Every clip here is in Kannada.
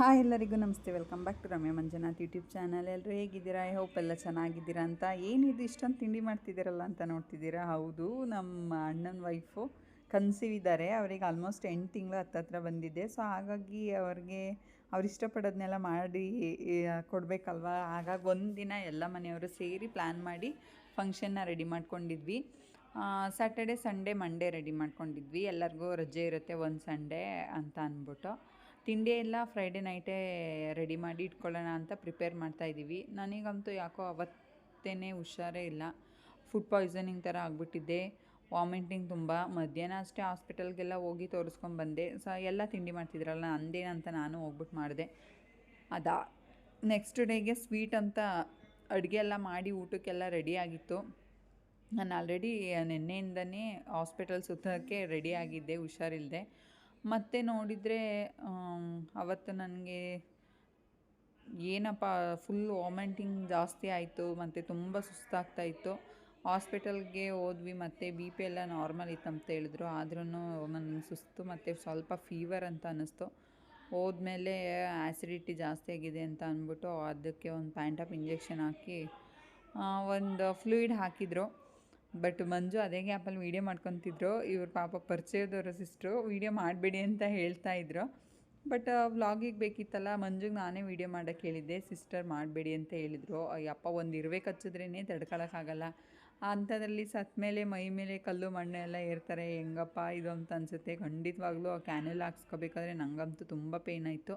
ಹಾಯ್ ಎಲ್ಲರಿಗೂ ನಮಸ್ತೆ. Welcome back to Ramya Manjunath YouTube channel ಎಲ್ಲರೂ ಹೇಗಿದ್ದೀರಾ? ಐ ಹೋಪ್ ಎಲ್ಲ ಚೆನ್ನಾಗಿದ್ದೀರಾ ಅಂತ. ಏನಿದು ಇಷ್ಟೊಂದು ತಿಂಡಿ ಮಾಡ್ತಿದ್ದೀರಲ್ಲ ಅಂತ ನೋಡ್ತಿದ್ದೀರಾ? ಹೌದು, ನಮ್ಮ ಅಣ್ಣನ ವೈಫು ಕನ್ಸೀವ್ ಇದ್ದಾರೆ ಅವರಿಗೆ ಆಲ್ಮೋಸ್ಟ್ ಎಂಟು ತಿಂಗಳು ಹತ್ತತ್ರ ಬಂದಿದೆ. ಸೊ ಹಾಗಾಗಿ ಅವ್ರಿಗೆ ಅವ್ರು ಇಷ್ಟಪಡೋದನ್ನೆಲ್ಲ ಮಾಡಿ ಕೊಡಬೇಕಲ್ವ? ಹಾಗಾಗಿ ಒಂದಿನ ಎಲ್ಲ ಮನೆಯವರು ಸೇರಿ ಪ್ಲ್ಯಾನ್ ಮಾಡಿ ಫಂಕ್ಷನ್ನ ರೆಡಿ ಮಾಡ್ಕೊಂಡಿದ್ವಿ. ಸ್ಯಾಟರ್ಡೆ ಸಂಡೇ ಮಂಡೇ ರೆಡಿ ಮಾಡ್ಕೊಂಡಿದ್ವಿ. ಎಲ್ಲರಿಗೂ ರಜೆ ಇರುತ್ತೆ ಒಂದು ಸಂಡೇ ಅಂತ ಅಂದ್ಬಿಟ್ಟು. ತಿಂಡಿ ಎಲ್ಲ ಫ್ರೈಡೇ ನೈಟೇ ರೆಡಿ ಮಾಡಿ ಇಟ್ಕೊಳ್ಳೋಣ ಅಂತ ಪ್ರಿಪೇರ್ ಮಾಡ್ತಾಯಿದ್ದೀವಿ ನನಗಂತೂ ಯಾಕೋ ಅವತ್ತೇ ಹುಷಾರೇ ಇಲ್ಲ. ಫುಡ್ ಪಾಯ್ಸನಿಂಗ್ ಥರ ಆಗಿಬಿಟ್ಟಿದ್ದೆ. ವಾಮಿಟಿಂಗ್ ತುಂಬ. ಮಧ್ಯಾಹ್ನ ಅಷ್ಟೇ ಹಾಸ್ಪಿಟಲ್ಗೆಲ್ಲ ಹೋಗಿ ತೋರಿಸ್ಕೊಂಡು ಬಂದೆ. ಸೊ ಎಲ್ಲ ತಿಂಡಿ ಮಾಡ್ತಿದ್ರಲ್ಲ, ಅಂದೇನಂತ ನಾನು ಹೋಗ್ಬಿಟ್ಟು ಮಾಡಿದೆ. ಅದಾ ನೆಕ್ಸ್ಟ್ ಡೇಗೆ ಸ್ವೀಟ್ ಅಂತ ಅಡುಗೆ ಎಲ್ಲ ಮಾಡಿ ಊಟಕ್ಕೆಲ್ಲ ರೆಡಿ ಆಗಿತ್ತು. ನಾನು ಆಲ್ರೆಡಿ ನಿನ್ನೆಯಿಂದನೇ ಹಾಸ್ಪಿಟಲ್ ಸುತ್ತೋಕ್ಕೆ ರೆಡಿಯಾಗಿದ್ದೆ ಹುಷಾರಿಲ್ಲದೆ ಮತ್ತೆ ನೋಡಿದರೆ ಅವತ್ತು ನನಗೆ ಏನಪ್ಪ ಫುಲ್ ವಾಮಿಟಿಂಗ್ ಜಾಸ್ತಿ ಆಯಿತು, ಮತ್ತು ತುಂಬ ಸುಸ್ತಾಗ್ತಾ ಇತ್ತು. ಹಾಸ್ಪಿಟಲ್ಗೆ ಹೋದ್ವಿ, ಮತ್ತು ಬಿ ಪಿ ಎಲ್ಲ ನಾರ್ಮಲ್ ಇತ್ತು ಅಂತ ಹೇಳಿದ್ರು. ಆದ್ರೂ ನನಗೆ ಸುಸ್ತು, ಮತ್ತು ಸ್ವಲ್ಪ ಫೀವರ್ ಅಂತ ಅನ್ನಿಸ್ತು. ಹೋದ್ಮೇಲೆ ಆ್ಯಸಿಡಿಟಿ ಜಾಸ್ತಿ ಆಗಿದೆ ಅಂತ ಅಂದ್ಬಿಟ್ಟು, ಅದಕ್ಕೆ ಒಂದು ಪ್ಯಾಂಟಪ್ ಇಂಜೆಕ್ಷನ್ ಹಾಕಿ ಒಂದು ಫ್ಲೂಯಿಡ್ ಹಾಕಿದರು. ಬಟ್ ಮಂಜು ಅದೇ ಗ್ಯಾಪಲ್ಲಿ ವೀಡಿಯೋ ಮಾಡ್ಕೊತಿದ್ರು. ಇವ್ರು ಪಾಪ ಪರಿಚಯದವರು ಸಿಸ್ಟ್ರು ವೀಡಿಯೋ ಮಾಡಬೇಡಿ ಅಂತ ಹೇಳ್ತಾ ಇದ್ರು. ಬಟ್ ವ್ಲಾಗಿಗೆ ಬೇಕಿತ್ತಲ್ಲ, ಮಂಜುಗೆ ನಾನೇ ವೀಡಿಯೋ ಮಾಡೋಕ್ಕೆ ಹೇಳಿದ್ದೆ. ಸಿಸ್ಟರ್ ಮಾಡಬೇಡಿ ಅಂತ ಹೇಳಿದರು. ಅಯ್ಯಪ್ಪ ಒಂದು ಇರ್ಬೇಕು ಹಚ್ಚಿದ್ರೇ ತಡ್ಕೊಳಕ್ಕಾಗಲ್ಲ ಅಂಥದ್ರಲ್ಲಿ ಸತ್ ಮೇಲೆ, ಮೈ ಮೇಲೆ ಕಲ್ಲು ಮಣ್ಣು ಎಲ್ಲ ಏರ್ತಾರೆ. ಹೆಂಗಪ್ಪ ಇದು ಅಂತ ಅನಿಸುತ್ತೆ. ಖಂಡಿತವಾಗ್ಲೂ ಆ ಕ್ಯಾನೆಲ್ ಹಾಕ್ಸ್ಕೋಬೇಕಾದ್ರೆ ನನಗಂತೂ ತುಂಬ ಪೇನ್ ಆಯಿತು.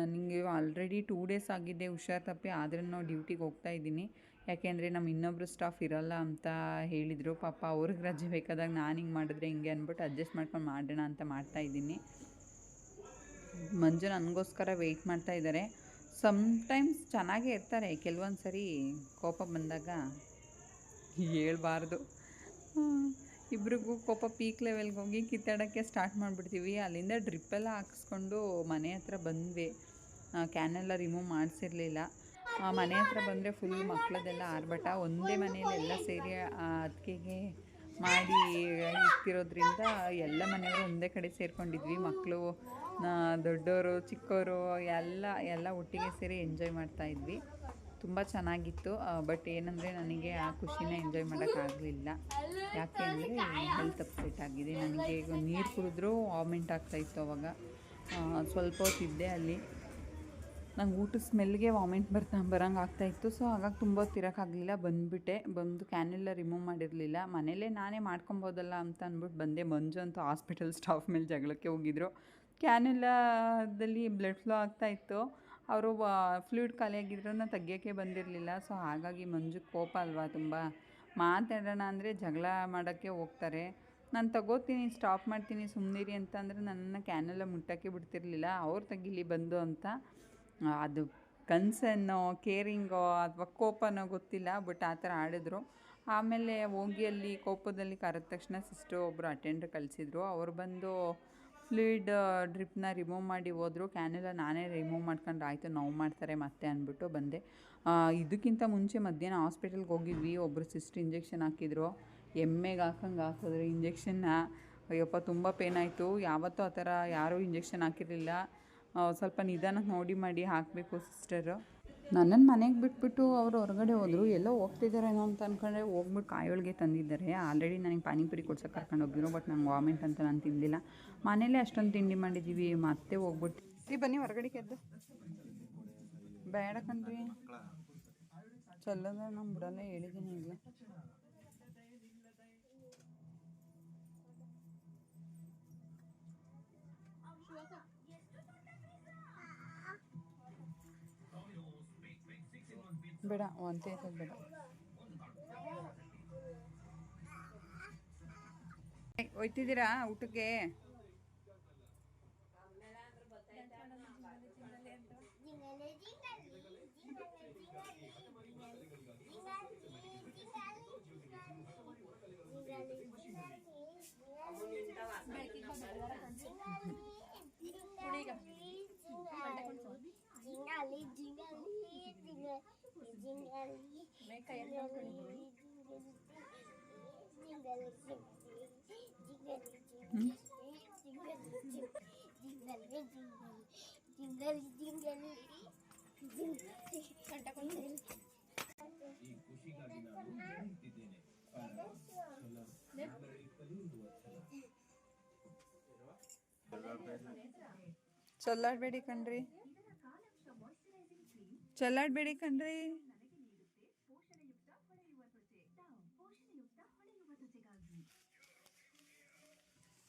ನನಗೆ ಆಲ್ರೆಡಿ ಟೂ ಡೇಸ್ ಆಗಿದೆ ಹುಷಾರು ತಪ್ಪಿ. ಆದ್ರೂ ಡ್ಯೂಟಿಗೆ ಹೋಗ್ತಾ ಇದ್ದೀನಿ. ಯಾಕೆಂದರೆ ನಮ್ಮ ಇನ್ನೊಬ್ಬರು ಸ್ಟಾಫ್ ಇರೋಲ್ಲ ಅಂತ ಹೇಳಿದರು. ಪಾಪ ಅವ್ರಿಗೆ ರಜೆ ಬೇಕಾದಾಗ ನಾನು ಹಿಂಗೆ ಮಾಡಿದ್ರೆ ಹಿಂಗೆ ಅಂದ್ಬಿಟ್ಟು ಅಡ್ಜಸ್ಟ್ ಮಾಡ್ಕೊಂಡು ಮಾಡೋಣ ಅಂತ ಮಾಡ್ತಾಯಿದ್ದೀನಿ ಮಂಜು ನನಗೋಸ್ಕರ ವೆಯ್ಟ್ ಮಾಡ್ತಾ ಇದ್ದಾರೆ ಸಮ್ಟೈಮ್ಸ್ ಚೆನ್ನಾಗೇ ಇರ್ತಾರೆ. ಕೆಲವೊಂದು ಸರಿ ಕೋಪ ಬಂದಾಗ ಹೇಳಬಾರ್ದು. ಇಬ್ರಿಗೂ ಕೋಪ ಪೀಕ್ ಲೆವೆಲ್ಗೆ ಹೋಗಿ ಕಿತ್ತಾಡೋಕ್ಕೆ ಸ್ಟಾರ್ಟ್ ಮಾಡಿಬಿಡ್ತೀವಿ. ಅಲ್ಲಿಂದ ಡ್ರಿಪ್ಪೆಲ್ಲ ಹಾಕಿಸ್ಕೊಂಡು ಮನೆ ಹತ್ರ ಬಂದ್ವಿ. ಕ್ಯಾನೆಲ್ಲ ರಿಮೂವ್ ಮಾಡಿಸಿರ್ಲಿಲ್ಲ. ಮನೆ ಹತ್ರ ಬಂದರೆ ಫುಲ್ ಮಕ್ಕಳದೆಲ್ಲ ಆರ್ಭಟ. ಒಂದೇ ಮನೆಯಲ್ಲೆಲ್ಲ ಸೇರಿ ಅದಕ್ಕೆಗೆ ಮಾಡಿ ಇಟ್ಟಿರೋದ್ರಿಂದ ಎಲ್ಲ ಮನೆಯವರು ಒಂದೇ ಕಡೆ ಸೇರ್ಕೊಂಡಿದ್ವಿ. ಮಕ್ಕಳು ದೊಡ್ಡವರು ಚಿಕ್ಕವರು ಎಲ್ಲ ಎಲ್ಲ ಒಟ್ಟಿಗೆ ಸೇರಿ ಎಂಜಾಯ್ ಮಾಡ್ತಾಯಿದ್ವಿ ತುಂಬ ಚೆನ್ನಾಗಿತ್ತು. ಬಟ್ ಏನಂದರೆ ನನಗೆ ಆ ಖುಷಿನ ಎಂಜಾಯ್ ಮಾಡೋಕ್ಕಾಗಲಿಲ್ಲ ಯಾಕೆ ಅಂದರೆ ಹೆಲ್ತ್ ಅಪ್ಸೆಟ್ ಆಗಿದೆ. ನನಗೆ ಈಗ ನೀರು ಕುಡಿದ್ರೂ ವಾಮಿಂಟ್ ಆಗ್ತಾಯಿತ್ತು ಅವಾಗ. ಸ್ವಲ್ಪ ಹೊತ್ತಿದ್ದೆ ಅಲ್ಲಿ. ನಂಗೆ ಊಟದ ಸ್ಮೆಲ್ಗೆ ವಾಮಿಟ್ ಬರ್ತಾ ಬರೋಂಗೆ ಆಗ್ತಾಯಿತ್ತು ಸೊ ಹಾಗಾಗಿ ತುಂಬ ಹೊತ್ತಿರೋಕ್ಕಾಗಲಿಲ್ಲ ಬಂದುಬಿಟ್ಟೆ. ಬಂದು ಕ್ಯಾನೆಲ್ಲ ರಿಮೂವ್ ಮಾಡಿರಲಿಲ್ಲ. ಮನೇಲೇ ನಾನೇ ಮಾಡ್ಕೊಬೋದಲ್ಲ ಅಂತ ಅಂದ್ಬಿಟ್ಟು ಬಂದೆ. ಮಂಜು ಅಂತೂ ಹಾಸ್ಪಿಟಲ್ ಸ್ಟಾಫ್ ಮೇಲೆ ಜಗಳಕ್ಕೆ ಹೋಗಿದ್ರು. ಕ್ಯಾನೆಲ್ಲದಲ್ಲಿ ಬ್ಲಡ್ ಫ್ಲೋ ಆಗ್ತಾಯಿತ್ತು ಅವರು ಫ್ಲೂಯಿಡ್ ಖಾಲಿಯಾಗಿದ್ರೂ ತೆಗಿಯೋಕ್ಕೆ ಬಂದಿರಲಿಲ್ಲ. ಸೊ ಹಾಗಾಗಿ ಮಂಜು ಕೋಪ ಅಲ್ವಾ ತುಂಬ. ಮಾತಾಡೋಣ ಅಂದರೆ ಜಗಳ ಮಾಡೋಕ್ಕೆ ಹೋಗ್ತಾರೆ. ನಾನು ತಗೋತೀನಿ ಸ್ಟಾಪ್ ಮಾಡ್ತೀನಿ ಸುಮ್ಮನಿರಿ ಅಂತಂದರೆ ನನ್ನನ್ನು ಕ್ಯಾನೆಲ್ಲ ಮುಟ್ಟೋಕ್ಕೆ ಬಿಡ್ತಿರ್ಲಿಲ್ಲ. ಅವ್ರು ತಗಿಲಿ ಬಂದು ಅಂತ. ಅದು ಕನ್ಸನ್ನೋ, ಕೇರಿಂಗೋ ಅಥವಾ ಕೋಪನೋ ಗೊತ್ತಿಲ್ಲ, ಬಟ್ ಆ ಥರ ಆಡಿದ್ರು. ಆಮೇಲೆ ಹೋಗಿ ಅಲ್ಲಿ ಕೋಪದಲ್ಲಿ ಕರೆದ ತಕ್ಷಣ ಸಿಸ್ಟರ್ ಒಬ್ಬರು ಅಟೆಂಡರ್ ಕಳಿಸಿದ್ರು. ಅವ್ರು ಬಂದು ಫ್ಲೂಯಿಡ್ ಡ್ರಿಪ್ನ ರಿಮೂವ್ ಮಾಡಿ ಹೋದರು. ಕ್ಯಾನೆಲ್ಲ ನಾನೇ ರಿಮೂವ್ ಮಾಡ್ಕೊಂಡು ಆಯಿತು, ನೋವು ಮಾಡ್ತಾರೆ, ಮತ್ತೆ ಅಂದ್ಬಿಟ್ಟು ಬಂದೆ. ಇದಕ್ಕಿಂತ ಮುಂಚೆ ಮಧ್ಯಾಹ್ನ ಹಾಸ್ಪಿಟಲ್ಗೆ ಹೋಗಿದ್ವಿ. ಒಬ್ಬರು ಸಿಸ್ಟರ್ ಇಂಜೆಕ್ಷನ್ ಹಾಕಿದ್ರು. ಎಮ್ಮೆಗೆ ಹಾಕಂಗೆ ಹಾಕಿದ್ರು ಇಂಜೆಕ್ಷನ್ನ ಅಯ್ಯಪ್ಪ, ತುಂಬ ಪೇನ್ ಆಯಿತು. ಯಾವತ್ತೂ ಆ ಥರ ಯಾರೂ ಇಂಜೆಕ್ಷನ್ ಹಾಕಿರಲಿಲ್ಲ. ಸ್ವಲ್ಪ ನಿಧಾನ ನೋಡಿ ಮಾಡಿ ಹಾಕಬೇಕು ಸಿಸ್ಟರು ನನ್ನನ್ನು ಮನೆಗೆ ಬಿಟ್ಬಿಟ್ಟು ಅವರು ಹೊರಗಡೆ ಹೋದರು ಎಲ್ಲೋ ಹೋಗ್ತಿದ್ದಾರೇನೋ ಅಂತ ಅಂದ್ಕೊಂಡ್ರೆ ಹೋಗ್ಬಿಟ್ಟು ಕಾಯೋಳಿಗೆ ತಂದಿದ್ದಾರೆ. ಆಲ್ರೆಡಿ ನನಗೆ ಪಾನಿಪುರಿ ಕೊಡ್ಸೋಕೆ ಕರ್ಕೊಂಡು ಹೋಗಿರೋ ಬಟ್ ನಂಗೆ ವಾಮಿಟ್ ಅಂತ ನಾನು ತಿಂದಿಲ್ಲ ಮನೇಲೇ ಅಷ್ಟೊಂದು ತಿಂಡಿ ಮಾಡಿದ್ದೀವಿ ಮತ್ತೆ ಹೋಗ್ಬಿಟ್ಟು ಸರಿ ಬನ್ನಿ ಹೊರಗಡೆ ಕೆದ್ದು ಬೇಡ ಕಣ್ರಿ. ಚಲ್ಲದ ನಮ್ಮ ಬಿಡಲ್ಲ ಹೇಳಿದ್ದೀನಿ ಈಗ. ಬೇಡ ಒಂದೇ ಬೇಡ ಹೋಯ್ತಿದ್ದೀರಾ ಊಟಕ್ಕೆ ಜಿಂಗಾಲಿ ಜಿಂಗಾಲಿ चल बेडी कंट्री ಚಲ್ಲಾಡ್ಬೇಡಿ ಕಣ್ರಿ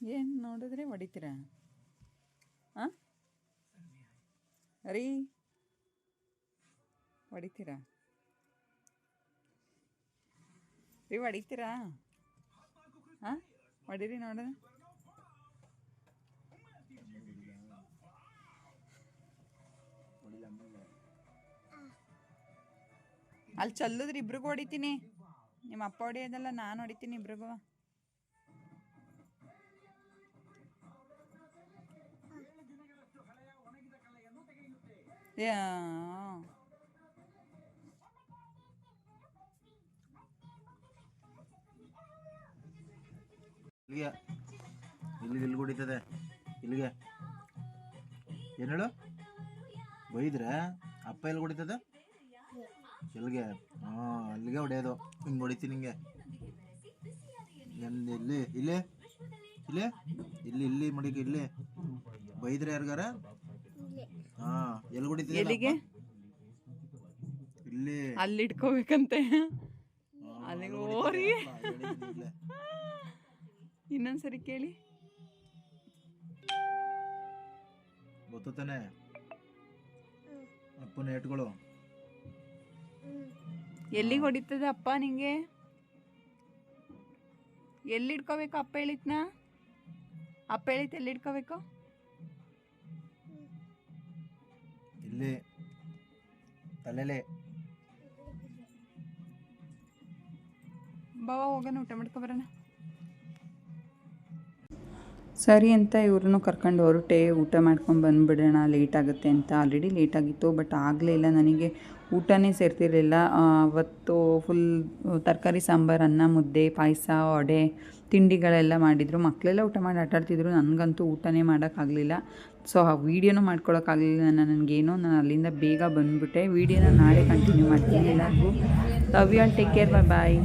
ಏನು ನೋಡಿದ್ರೆ ಹೊಡಿತೀರಾ? ಹಾಂ ರೀ? ಹೊಡಿತೀರಾ? ರೀ ಹೊಡಿತೀರಾ? ಹಾಂ ಹೊಡೀರಿ ನೋಡೋಣ. ಅಲ್ಲಿ ಚಲ್ಲುದ್ರಿ ಇಬ್ರಿಗೂ ಹೊಡಿತೀನಿ. ನಿಮ್ಮ ಅಪ್ಪ ಹೊಡಿಯೋದಲ್ಲ, ನಾನು ಹೊಡಿತೀನಿ ಇಬ್ರಿಗೂ. ಇಲ್ಲಿಗೆ. ಇಲ್ಲಿಗೆ ಇಲ್ಲಿ ಹೊಡಿತದೆ? ಇಲ್ಲಿಗೆ. ಏನು ಹೇಳು? ಬೈದ್ರೆ? ಅಪ್ಪ ಎಲ್ಲಿ ಹೊಡಿತದೆ? ಎಲ್ಲಿಗೆ ಹಾಂ ಅಲ್ಲಿಗೆ ಹೊಡೆಯೋದು. ಹಿಂಗೆ ಹೊಡಿತೀನಿ ಹಿಂಗೆ. ಎಲ್ಲಿ ಇಲ್ಲಿ? ಇಲ್ಲಿ? ಇಲ್ಲಿ ಇಲ್ಲಿ ಇಲ್ಲಿ ಮಡಿಗೆ ಇಲ್ಲಿ. ಬೈದ್ರೆ ಯಾರಿಗಾರ? ಹಾಂ ಎಲ್ಲಿ ಹೊಡಿತೀನಿ ಎಲ್ಲಿಗೆ? ಇಲ್ಲಿ. ಅಲ್ಲಿ ಇಟ್ಕೋಬೇಕಂತೆ. ಅಲ್ಲಿಗೆ ಹೇಳಿದ್ದೀನಿ ಇನ್ನೊಂದ್ಸರಿ ಕೇಳಿ. ಗೊತ್ತು ತಾನೆ? ಅಪ್ಪನ ಏಟ್ಗಳು ಎಲ್ಲಿಗೆ ಹೊಡಿತದೆ ಅಪ್ಪ ನಿಂಗೆ? ಎಲ್ಲಿ ಇಟ್ಕೋಬೇಕು ಅಪ್ಪ ಹೇಳಿತ್ನ ಅಪ್ಪ ಹೇಳಿತ್ ಎಲ್ಲಿ ಇಟ್ಕೋಬೇಕು ಇಲ್ಲಿ ತಲೆಲೆ. ಬಾವ ಹೋಗೋಣ ಊಟ ಮಾಡ್ಕೊ ಬರೋಣ. ಸರಿ ಅಂತ ಇವ್ರನ್ನೂ ಕರ್ಕೊಂಡು ಹೊರಟೆ ಊಟ ಮಾಡ್ಕೊಂಡು ಬಂದುಬಿಡೋಣ ಲೇಟ್ ಆಗುತ್ತೆ ಅಂತ. ಆಲ್ರೆಡಿ ಲೇಟ್ ಆಗಿತ್ತು ಬಟ್ ಆಗಲೇ ಇಲ್ಲ ನನಗೆ. ಊಟನೇ ಸೇರ್ತಿರಲಿಲ್ಲ. ಅವತ್ತು ಫುಲ್ ತರಕಾರಿ, ಸಾಂಬಾರು, ಅನ್ನ, ಮುದ್ದೆ, ಪಾಯಸ, ವಡೆ, ತಿಂಡಿಗಳೆಲ್ಲ ಮಾಡಿದರು. ಮಕ್ಕಳೆಲ್ಲ ಊಟ ಮಾಡಿ ಆಟಾಡ್ತಿದ್ರು. ನನಗಂತೂ ಊಟನೇ ಮಾಡೋಕ್ಕಾಗಲಿಲ್ಲ. ಸೊ ಆ ವೀಡಿಯೋನೂ ಮಾಡ್ಕೊಳಕ್ಕಾಗಲಿಲ್ಲ. ನನಗೇನೋ, ನಾನು ಅಲ್ಲಿಂದ ಬೇಗ ಬಂದುಬಿಟ್ಟೆ. ವೀಡಿಯೋನ ನಾಳೆ ಕಂಟಿನ್ಯೂ ಮಾಡ್ತೀನಿ ಎಲ್ಲರಿಗೂ. Love you all take care bye bye